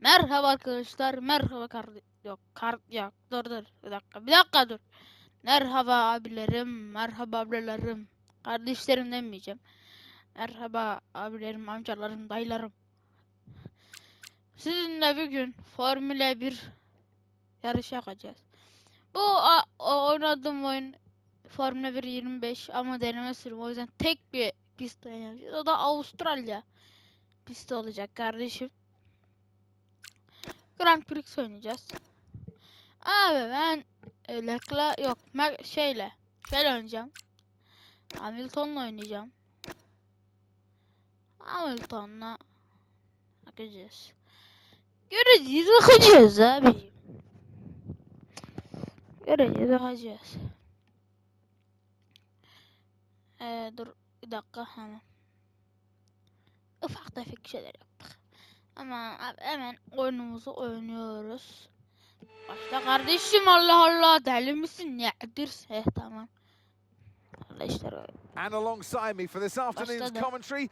Merhaba arkadaşlar. Merhaba kar yok kar yok dur dur bir dakika bir dakika dur. Merhaba abilerim, merhaba ablalarım, kardeşlerim demeyeceğim. Merhaba abilerim, amcalarım, dayılarım. Sizinle bugün Formula 1 yarışı yapacağız. Bu a- o- oynadığım oyun Formula 1 25 ama deneme sürümü o yüzden tek bir pist oynayacağız. O da Avustralya pisti olacak kardeşim. Grand Prix oynayacağız. Abi ben e, Leclerc yok Mer- şeyle şöyle oynayacağım. Hamilton'la oynayacağım. Hamilton'la bakacağız. Göreceğiz bakacağız abi. Göreceğiz bakacağız. Ee, dur bir dakika hemen. Ufak tefek şeyler yaptık. Ama abi hemen oyunumuzu oynuyoruz. Başla kardeşim Allah Allah deli misin nedir? Eh tamam. Kardeşler. And alongside me for this afternoon's commentary.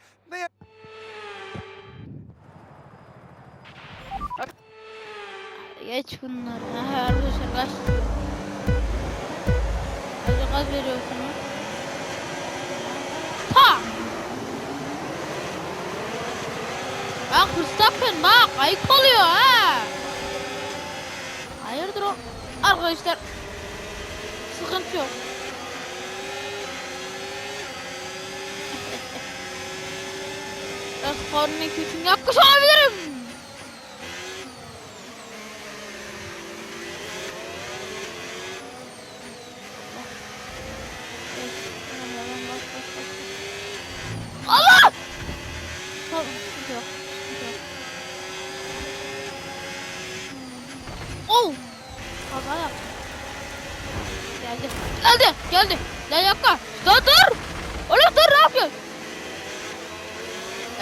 Geç bunları. Ha, arkadaşlar kaç. Hadi gaz veriyorsunuz. Ta! Bak Verstappen bak ayıp oluyor ha. Hayırdır o? Arkadaşlar sıkıntı yok. Biraz kornaya küçük yapmış olabilirim. Allah! Tamam, sıkıntı yok, sıkıntı yok. Oh! Kaza yaptım. Geldi. Geldi. Lan yakla. Lan dur! Oğlum dur ne yapıyorsun?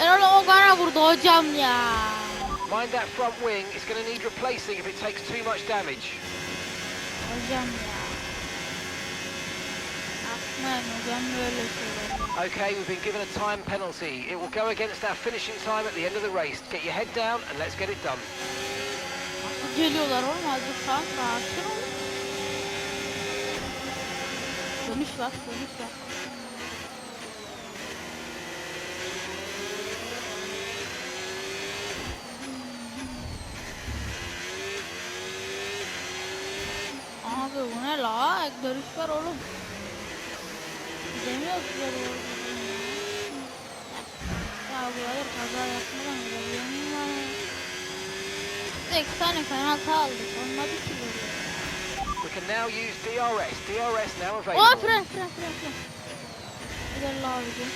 Ben onu o bana vurdu hocam ya. Mind that front wing, it's going to need replacing if it takes too much damage. Hocam ya. Yapmayın hocam böyle şeyler. Okay, we've been given a time penalty. It will go against our finishing time at the end of the race. Get your head down and let's get it done. Nasıl geliyorlar oğlum? Hadi sen sakin. Dönüş var, dönüş var. Abi bu ne la? Dönüş var oğlum. Gidemiyoruz böyle oğlum. Ya buralar kaza yapmadan gidebiliyor muyum? İki tane penaltı aldık. Olmadı ki böyle. We can now use DRS. DRS now Aa available. fren fren fren fren. Gidelim abicim.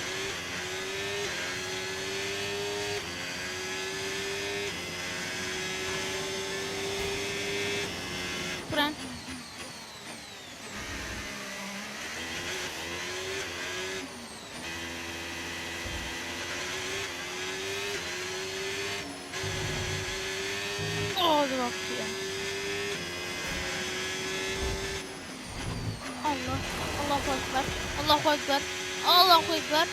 Fren. Hadi bakayım. Allah. Allahu Ekber. Allahu Ekber. Allahu Ekber.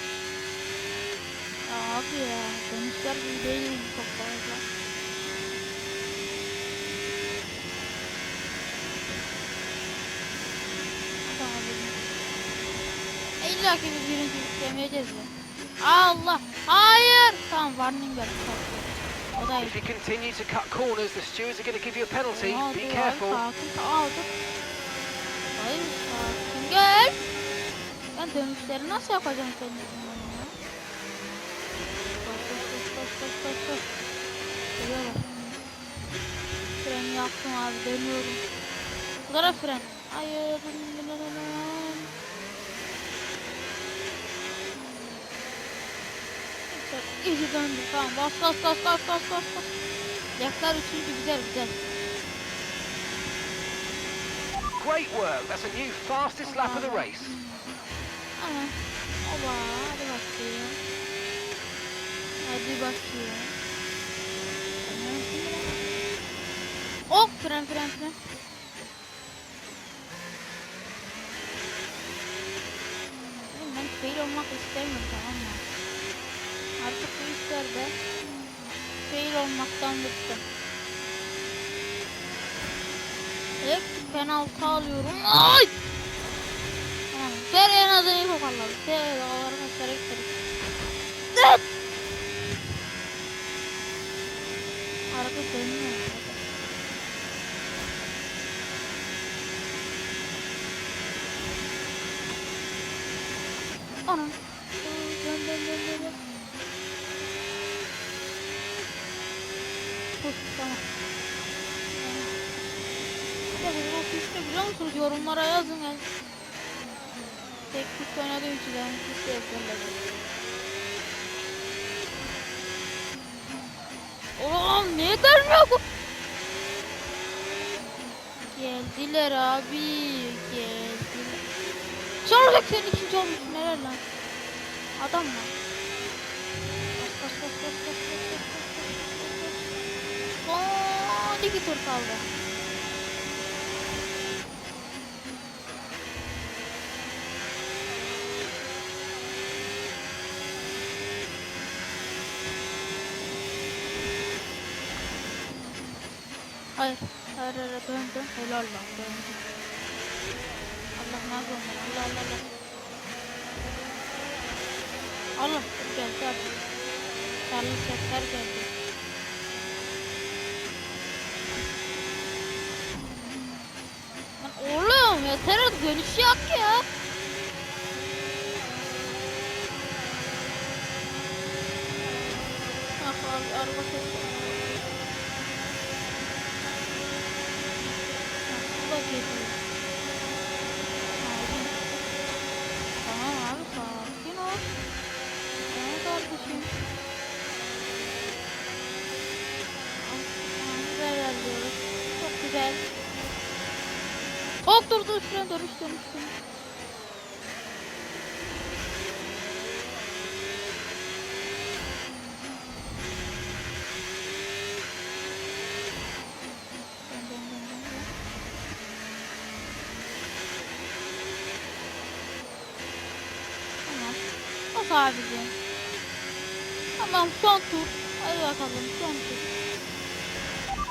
Ya abi ya. Dönüşler gibi değil çok fazla. İlla ki biz birinci istemeyeceğiz ya. Allah. Hayır. Tamam warning ver. If you continue to cut corners, the stewards are going to give you a penalty. Be careful. Hayır gel. Ben dönüşleri nasıl yapacağım senin yüzünden ya? Koş koş koş koş koş koş. Freni yaptım abi dönüyorum. Bu taraf fren. Hayır. İyice döndü tamam bas bas bas bas bas bas. Yaklar üçüncü güzel güzel. Great work. That's a new fastest lap of the race. Ama oba hadi bakayım. Hadi bakayım. Oh fren fren fren. Ben fail olmak istemiyorum tamam mı? Artık bu işlerde fail olmaktan bıktım. Tek penaltı alıyorum. Ay! Tamam. Ver en azından iyi toparladı. Ver arkadaşlara gittik. Evet. Hareket dönüyor. Anam. Dön dön dön dön. dön. Tamam. Ya ofiste biliyor musunuz? Yorumlara yazın yani. Teknik oynadığım için ben ofiste yapıyorum. Oğlum niye gelmiyor bu? Geldiler abi. Geldiler. Sonra sen ikinci olmuşsun helal lan. Adam mı? Bas. Son iki tur kaldı. Hayır. Hayır hayır dön dön. Helal lan dön. Allah ben? Allah Allah Allah. Allah geldi abi. Charlie sesler geldi. Lan oğlum yeter artık dönüş yok ya. Ah abi araba sesi. Nasıl da geliyor? Abi. Tamam abi sakin ol. Tamam kardeşim. Güzel ilerliyoruz. Çok güzel. Hop dur dur üstüne dur üstüne üstüne. Dön, dön, dön, dön, dön. Tamam. Bas abicim. Tamam son tur. Hadi bakalım son tur.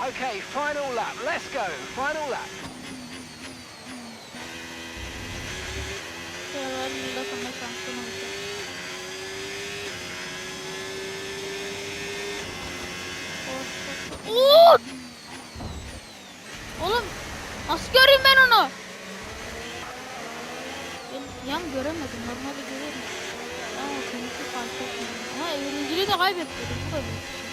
Okay, final lap. Let's go. Final lap. Olacak. Oo! Oğlum nasıl göreyim ben onu? Ben yan göremedim. Normalde görüyorum. Ama kendisi fark etmedim. Ama eğlenceli de kaybetmedim. Bu da bir şey.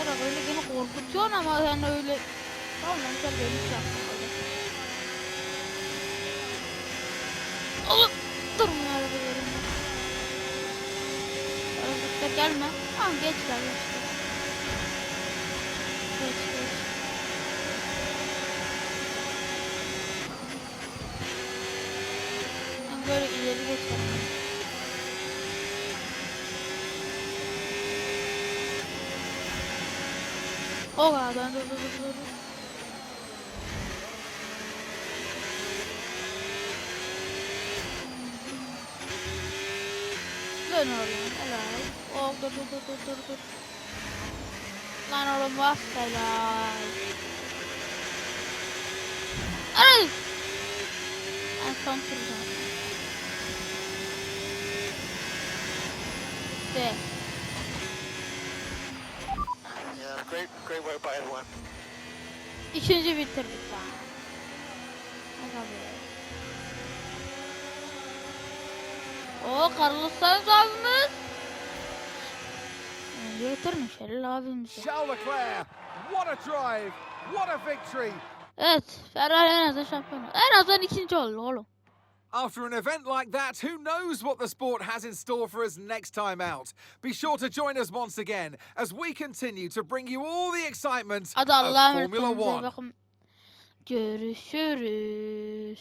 Öyle böyle beni korkutuyorsun ama yani öyle Tamam ben güzel bir şey öyle. Oğlum durun ya araba yerinde. Arabalıkta gelme. Tamam geç gel geç gel. Geç geç. Ben böyle ileri geçerim. O kadar dur dur dur dur. Dön oğlum helal. Oh dur dur dur dur dur. Lan oğlum bas helal. Ay! En son turda. De. Great, great work by everyone. İkinci bitirdik daha. Aga be. O Carlos Sainz abimiz. Yani Getirmiş Halil abimiz. what a drive, what a victory. Evet Ferrari en azından şampiyon. En azından ikinci oldu oğlum. After an event like that, who knows what the sport has in store for us next time out? Be sure to join us once again as we continue to bring you all the excitement of Formula olun. One. Bakın. Görüşürüz.